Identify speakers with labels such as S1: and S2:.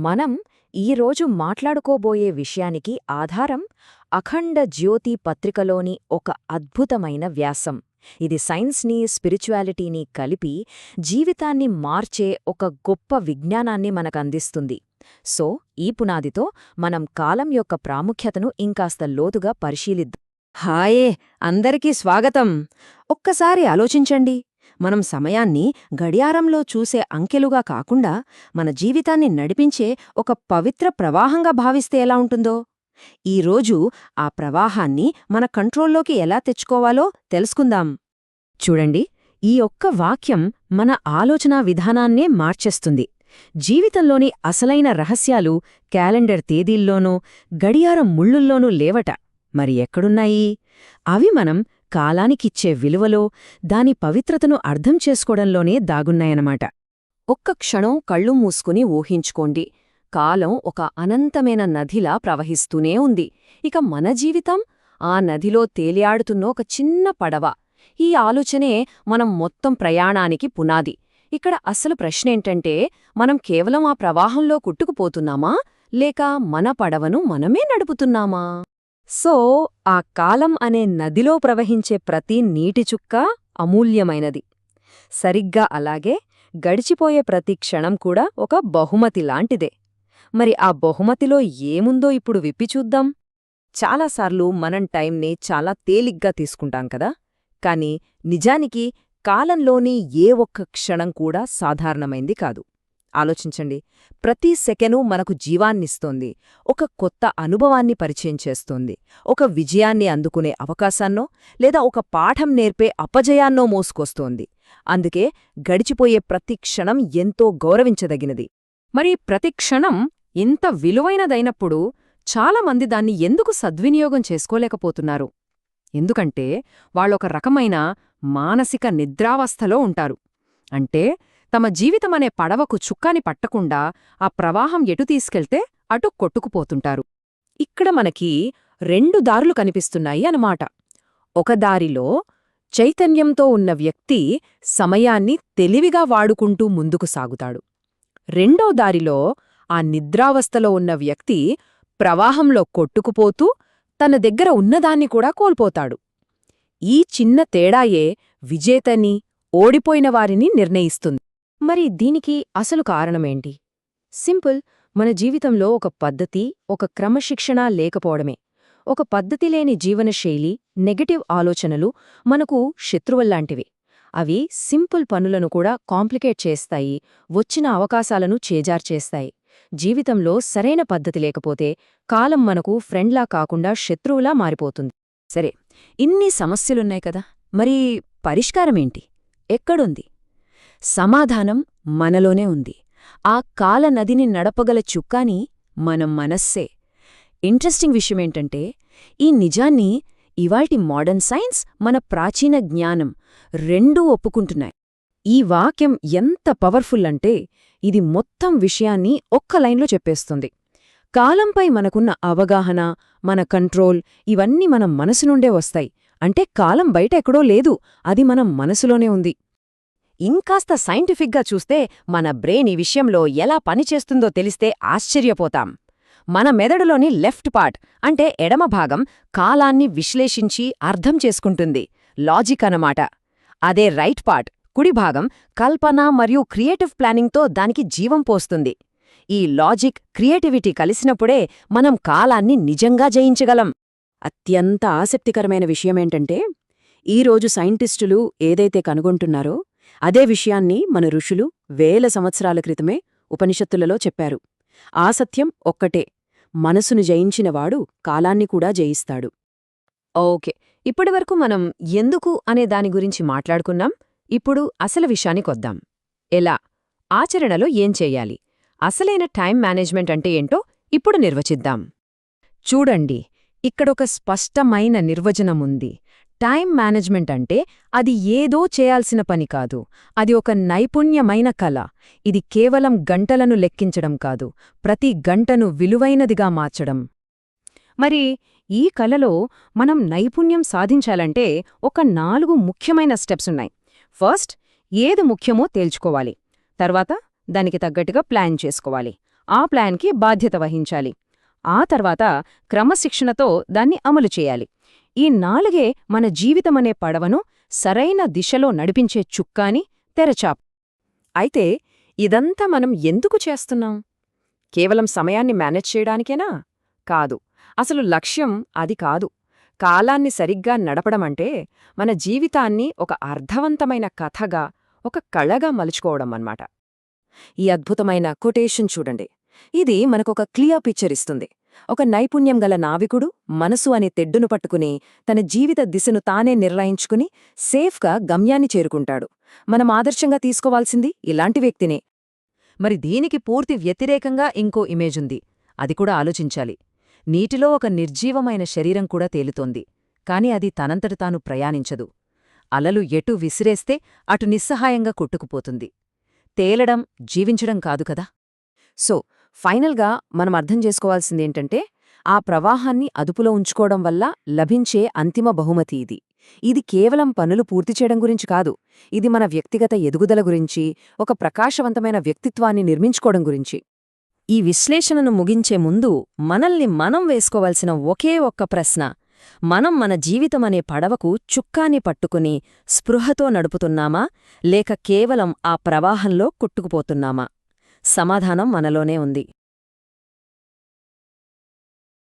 S1: మనం ఈరోజు మాట్లాడుకోబోయే విషయానికి ఆధారం అఖండ జ్యోతి పత్రికలోని ఒక అద్భుతమైన వ్యాసం. ఇది సైన్స్ని స్పిరిచువాలిటీని కలిపి జీవితాన్ని మార్చే ఒక గొప్ప విజ్ఞానాన్ని మనకందిస్తుంది. సో ఈ పునాదితో మనం కాలం యొక్క ప్రాముఖ్యతను ఇంకాస్త లోతుగా పరిశీలిద్దాం.
S2: హాయే! అందరికీ స్వాగతం. ఒక్కసారి ఆలోచించండి. మనం సమయాన్ని గడియారంలో చూసే అంకెలుగా కాకుండా మన జీవితాన్ని నడిపించే ఒక పవిత్ర ప్రవాహంగా భావిస్తే ఎలా ఉంటుందో? ఈరోజు ఆ ప్రవాహాన్ని మన కంట్రోల్లోకి ఎలా తెచ్చుకోవాలో తెలుసుకుందాం. చూడండి ఈ ఒక్క వాక్యం మన ఆలోచనా విధానాన్నే మార్చేస్తుంది. జీవితంలోని అసలైన రహస్యాలు క్యాలెండర్ తేదీల్లోనూ గడియారం ముళ్ళుల్లోనూ లేవట. మరి ఎక్కడున్నాయి? అవి మనం కాలానికిచ్చే విలువలో దాని పవిత్రతను అర్థం చేసుకోవడంలోనే దాగున్నాయనమాట ఒక్క క్షణం కళ్ళు మూసుకుని ఊహించుకోండి. కాలం ఒక అనంతమైన నదిలా ప్రవహిస్తూనే ఉంది. ఇక మన జీవితం? ఆ నదిలో తేలియాడుతున్న ఒక చిన్న పడవ. ఈ ఆలోచనే మనం మొత్తం ప్రయాణానికి పునాది. ఇక్కడ అసలు ప్రశ్నేంటంటే మనం కేవలం ఆ ప్రవాహంలో కుట్టుకుపోతున్నామా? లేక మన పడవను మనమే నడుపుతున్నామా? సో ఆ కాలం అనే నదిలో ప్రవహించే ప్రతి నీటి చుక్క అమూల్యమైనది. సరిగ్గా అలాగే గడిచిపోయే ప్రతి క్షణం కూడా ఒక బహుమతి లాంటిదే. మరి ఆ బహుమతిలో ఏముందో ఇప్పుడు విప్పి చూద్దాం. చాలాసార్లు మనం టైంని చాలా తేలిగ్గా తీసుకుంటాం కదా. కాని నిజానికి కాలంలోని ఏ ఒక్క క్షణం కూడా సాధారణమైంది కాదు. ఆలోచించండి. ప్రతి సెకెను మనకు జీవాన్నిస్తోంది. ఒక కొత్త అనుభవాన్ని పరిచయం చేస్తోంది. ఒక విజయాన్ని అందుకునే అవకాశాన్నో లేదా ఒక పాఠం నేర్పే అపజయాన్నో మోసుకొస్తోంది. అందుకే గడిచిపోయే ప్రతి క్షణం ఎంతో గౌరవించదగినది. మరి ప్రతి క్షణం ఇంత విలువైనదైనప్పుడు చాలామంది దాన్ని ఎందుకు సద్వినియోగం చేసుకోలేకపోతున్నారు? ఎందుకంటే వాళ్ళొక రకమైన మానసిక నిద్రావస్థలో ఉంటారు. అంటే తమ జీవితమనే పడవకు చుక్కాని పట్టకుండా ఆ ప్రవాహం ఎటు తీసుకెళ్తే అటు కొట్టుకుపోతుంటారు. ఇక్కడ మనకి రెండు దారులు కనిపిస్తున్నాయి అనమాట ఒక దారిలో చైతన్యంతో ఉన్న వ్యక్తి సమయాన్ని తెలివిగా వాడుకుంటూ ముందుకు సాగుతాడు. రెండో దారిలో ఆ నిద్రావస్థలో ఉన్న వ్యక్తి ప్రవాహంలో కొట్టుకుపోతూ తన దగ్గర ఉన్నదాన్ని కూడా కోల్పోతాడు. ఈ చిన్న తేడాయే విజేతని ఓడిపోయిన వారిని నిర్ణయిస్తుంది. మరి దీనికి అసలు కారణమేంటి? సింపుల్ మన జీవితంలో ఒక పద్ధతి ఒక క్రమశిక్షణ లేకపోవడమే. ఒక పద్ధతి లేని జీవనశైలి నెగటివ్ ఆలోచనలు మనకు శత్రువుల్లాంటివి. అవి సింపుల్ పనులను కూడా కాంప్లికేట్ చేస్తాయి వచ్చిన అవకాశాలను చేజార్చేస్తాయి జీవితంలో సరైన పద్ధతి లేకపోతే కాలం మనకు ఫ్రెండ్లా కాకుండా శత్రువులా మారిపోతుంది. సరే ఇన్ని సమస్యలున్నాయి కదా మరి పరిష్కారమేంటి? ఎక్కడుంది? సమాధానం మనలోనే ఉంది. ఆ కాల నదిని నడపగల చుక్కాని మనం మనస్సే. ఇంట్రెస్టింగ్ విషయమేంటంటే ఈ నిజాన్ని ఇవాల్టి మోడర్న్ సైన్స్ మన ప్రాచీన జ్ఞానం రెండూ ఒప్పుకుంటున్నాయి. ఈ వాక్యం ఎంత పవర్ఫుల్ అంటే ఇది మొత్తం విషయాన్ని ఒక్క లైన్లో చెప్పేస్తుంది. కాలంపై మనకున్న అవగాహన మన కంట్రోల్ ఇవన్నీ మన మనసు నుండే వస్తాయి. అంటే కాలం బయట ఎక్కడో లేదు అది మనం మనసులోనే ఉంది. ఇంకాస్త సైంటిఫిక్గా చూస్తే మన బ్రెయిన్ ఈ విషయంలో ఎలా పనిచేస్తుందో తెలిస్తే ఆశ్చర్యపోతాం. మన మెదడులోని లెఫ్ట్ పార్ట్ అంటే ఎడమ భాగం కాలాన్ని విశ్లేషించి అర్థం చేసుకుంటుంది. లాజిక్ అన్నమాట. అదే రైట్ పార్ట్ కుడి భాగం కల్పన మరియు క్రియేటివ్ ప్లానింగ్తో దానికి జీవం పోస్తుంది. ఈ లాజిక్ క్రియేటివిటీ కలిసినప్పుడే మనం కాలాన్ని నిజంగా జయించగలం. అత్యంత ఆసక్తికరమైన విషయమేంటంటే ఈరోజు సైంటిస్టులు ఏదైతే కనుగొంటున్నారో అదే విషయాన్ని మన ఋషులు వేల సంవత్సరాల క్రితమే ఉపనిషత్తులలో చెప్పారు. ఆ సత్యం ఒక్కటే మనసును జయించినవాడు కాలాన్ని కూడా జయిస్తాడు. ఓకే ఇప్పటివరకు మనం ఎందుకు అనే దాని గురించి మాట్లాడుకున్నాం ఇప్పుడు అసలు విషయానికొద్దాం ఎలా? ఆచరణలో ఏం చేయాలి? అసలైన టైం మేనేజ్మెంట్ అంటే ఏంటో ఇప్పుడు నిర్వచిద్దాం. చూడండి ఇక్కడొక స్పష్టమైన నిర్వచనముంది. టైం మేనేజ్మెంట్ అంటే అది ఏదో చేయాల్సిన పని కాదు. అది ఒక నైపుణ్యమైన కళ. ఇది కేవలం గంటలను లెక్కించడం కాదు. ప్రతి గంటను విలువైనదిగా మార్చడం. మరి ఈ కళలో మనం నైపుణ్యం సాధించాలంటే ఒక నాలుగు ముఖ్యమైన స్టెప్స్ ఉన్నాయి. ఫస్ట్ ఏది ముఖ్యమో తేల్చుకోవాలి. తర్వాత దానికి తగ్గట్టుగా ప్లాన్ చేసుకోవాలి.
S3: ఆ ప్లాన్కి బాధ్యత వహించాలి. ఆ తర్వాత క్రమశిక్షణతో దాన్ని అమలు చేయాలి. ఈ నాలుగే మన జీవితమనే పడవను సరైన దిశలో నడిపించే చుక్కాని తెరచాప్.
S1: అయితే ఇదంతా మనం ఎందుకు చేస్తున్నాం? కేవలం సమయాన్ని మేనేజ్ చేయడానికేనా? కాదు. అసలు లక్ష్యం అది కాదు. కాలాన్ని సరిగ్గా నడపడమంటే మన జీవితాన్ని ఒక అర్థవంతమైన కథగా ఒక కళగా మలుచుకోవడం అన్నమాట ఈ అద్భుతమైన కొటేషన్ చూడండి. ఇది మనకొక క్లియర్ పిక్చర్ ఇస్తుంది. ఒక నైపుణ్యం గల నావికుడు మనసు అనే తెడ్డును పట్టుకుని తన జీవిత దిశను తానే నిర్ణయించుకుని సేఫ్గా గమ్యాన్ని చేరుకుంటాడు. మనం ఆదర్శంగా తీసుకోవాల్సింది ఇలాంటి వ్యక్తినే.
S3: మరి దీనికి పూర్తి వ్యతిరేకంగా ఇంకో ఇమేజుంది అది కూడా ఆలోచించాలి. నీటిలో ఒక నిర్జీవమైన శరీరం కూడా తేలుతోంది. కాని అది తనంతట తాను ప్రయాణించదు. అలలు ఎటు విసిరేస్తే అటు నిస్సహాయంగా కొట్టుకుపోతుంది. తేలడం జీవించడం కాదు కదా.
S1: సో ఫైనల్గా మనం అర్థం చేసుకోవాల్సిందేంటంటే ఆ ప్రవాహాన్ని అదుపులో ఉంచుకోవడం వల్ల లభించే అంతిమ బహుమతి ఇది. ఇది కేవలం పనులు పూర్తి చేయడం గురించి కాదు. ఇది మన వ్యక్తిగత ఎదుగుదల గురించి ఒక ప్రకాశవంతమైన వ్యక్తిత్వాన్ని నిర్మించుకోవడం గురించి. ఈ విశ్లేషణను ముగించే ముందు మనల్ని మనం వేసుకోవాల్సిన ఒకే ఒక్క ప్రశ్న. మనం మన జీవితమనే పడవకు చుక్కాని పట్టుకుని స్పృహతో నడుపుతున్నామా? లేక కేవలం ఆ ప్రవాహంలో కొట్టుకుపోతున్నామా? సమాధానం మనలోనే ఉంది.